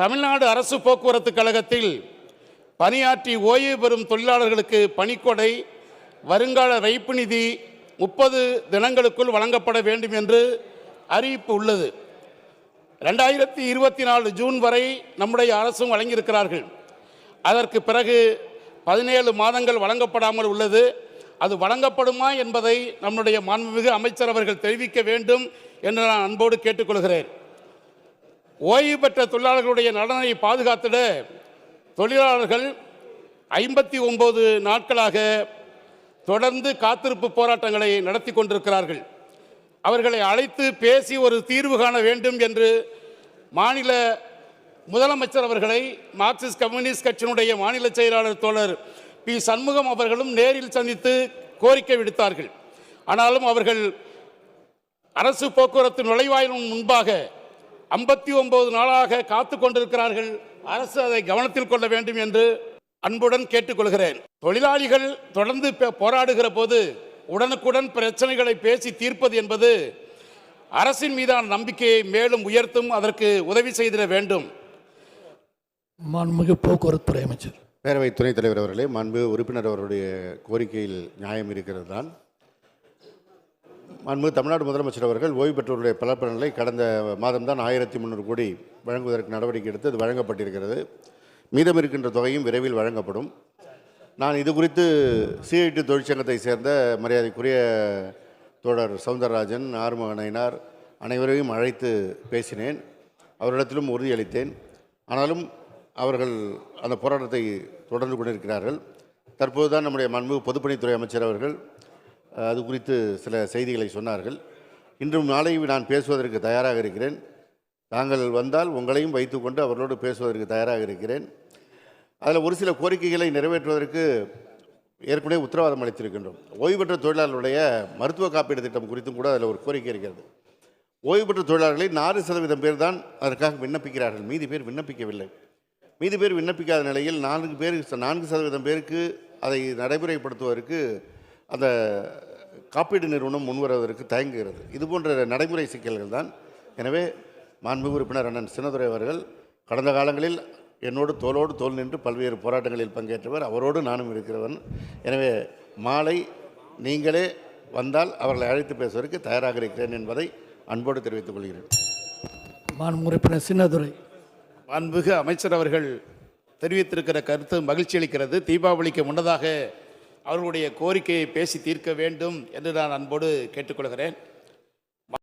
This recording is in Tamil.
தமிழ்நாடு அரசு போக்குவரத்து கழகத்தில் பணியாற்றி ஓய்வு பெறும் தொழிலாளர்களுக்கு பணிக்கொடை வருங்கால வைப்பு நிதி முப்பது தினங்களுக்குள் வழங்கப்பட வேண்டும் என்று அறிவிப்பு உள்ளது. ரெண்டாயிரத்தி இருபத்தி நாலு ஜூன் வரை நம்முடைய அரசும் வழங்கியிருக்கிறார்கள். அதற்கு பிறகு பதினேழு மாதங்கள் வழங்கப்படாமல் உள்ளது. அது வழங்கப்படுமா என்பதை நம்முடைய மாண்புமிகு அமைச்சர் அவர்கள் தெரிவிக்க வேண்டும் என்று நான் அன்போடு கேட்டுக்கொள்கிறேன். ஓய்வு பெற்ற தொழிலாளர்களுடைய நலனை பாதுகாத்திட தொழிலாளர்கள் ஐம்பத்தி ஒன்பது நாட்களாக தொடர்ந்து காத்திருப்பு போராட்டங்களை நடத்தி கொண்டிருக்கிறார்கள். அவர்களை அழைத்து பேசி ஒரு தீர்வு காண வேண்டும் என்று மாநில முதலமைச்சர் அவர்களை மார்க்சிஸ்ட் கம்யூனிஸ்ட் கட்சியினுடைய மாநில செயலாளர் தோழர் பி. சண்முகம் அவர்களும் நேரில் சந்தித்து கோரிக்கை விடுத்தார்கள். ஆனாலும் அவர்கள் அரசு போக்குவரத்து நுழைவாயிலும் முன்பாக ஐம்பத்தி ஒன்பது நாளாக காத்து கொண்டிருக்கிறார்கள். அரசு அதை கவனத்தில் கொள்ள வேண்டும் என்று அன்புடன் கேட்டுக்கொள்கிறேன். தொழிலாளிகள் தொடர்ந்து பே- போராடுகிற போது உடனுக்குடன் பிரச்சனைகளை பேசி தீர்ப்பது என்பது அரசின் மீதான நம்பிக்கையை மேலும் உயர்த்தும் அதற்கு உதவி செய்திட வேண்டும். மாண்புமிகு போக்குவரத்துறை அமைச்சர். பேரவை துணைத் தலைவர் அவர்களே மாண்பு உறுப்பினர் அவருடைய கோரிக்கையில் நியாயம் இருக்கிறது தான் மாண்பு தமிழ்நாடு முதலமைச்சர் அவர்கள் ஓய்வு பெற்றோருடைய பலப்பலன்களை கடந்த மாதம்தான் ஆயிரத்தி முந்நூறு கோடி வழங்குவதற்கு நடவடிக்கை எடுத்து அது வழங்கப்பட்டிருக்கிறது. மீதம் இருக்கின்ற தொகையும் விரைவில் வழங்கப்படும். நான் இது குறித்து சிஐடி தொழிற்சங்கத்தை சேர்ந்த மரியாதைக்குரிய தோழர் சவுந்தரராஜன் ஆறுமுகனைனார் அனைவரையும் அழைத்து பேசினேன். அவரிடத்திலும் உறுதியளித்தேன். ஆனாலும் அவர்கள் அந்த போராட்டத்தை தொடர்ந்து கொண்டிருக்கிறார்கள். தற்போது தான் நம்முடைய மன்மு பொதுப்பணித்துறை அமைச்சர் அவர்கள் அது குறித்து சில செய்திகளை சொன்னார்கள். இன்றும் நாளையும் நான் பேசுவதற்கு தயாராக இருக்கிறேன். தாங்கள் வந்தால் உங்களையும் வைத்துக்கொண்டு அவர்களோடு பேசுவதற்கு தயாராக இருக்கிறேன். அதில் ஒரு சில கோரிக்கைகளை நிறைவேற்றுவதற்கு ஏற்கனவே உத்தரவாதம் அளித்திருக்கின்றோம். ஓய்வு பெற்ற தொழிலாளர்களுடைய மருத்துவ காப்பீடு திட்டம் குறித்தும் கூட அதில் ஒரு கோரிக்கை இருக்கிறது. ஓய்வு பெற்ற தொழிலாளர்களை நாலு சதவீதம் பேர் தான் அதற்காக விண்ணப்பிக்கிறார்கள். மீதி பேர் விண்ணப்பிக்கவில்லை. மீதி பேர் விண்ணப்பிக்காத நிலையில் நான்கு பேர் நான்கு சதவீதம் பேருக்கு அதை நடைமுறைப்படுத்துவதற்கு அந்த காப்பீடு நிறுவனம் முன்வருவதற்கு தயங்குகிறது. இது போன்ற நடைமுறை சிக்கல்கள் தான். எனவே மாண்புமிகு உறுப்பினர் அண்ணன் சின்னதுரை அவர்கள் கடந்த காலங்களில் என்னோடு தோளோடு தோல் நின்று பல்வேறு போராட்டங்களில் பங்கேற்றவர். அவரோடு நானும் இருக்கிறவன். எனவே மாலை நீங்களே வந்தால் அவர்களை அழைத்து பேசுவதற்கு தயாராக இருக்கிறேன் என்பதை அன்போடு தெரிவித்துக் கொள்கிறேன். மாண்பு உறுப்பினர் சின்னதுரை. மாண்புமிகு அமைச்சர் அவர்கள் தெரிவித்திருக்கிற கருத்து மகிழ்ச்சி அளிக்கிறது. தீபாவளிக்கு முன்னதாக அவர்களுடைய கோரிக்கையை பேசி தீர்க்க வேண்டும் என்று நான் அன்போடு கேட்டுக்கொள்கிறேன்.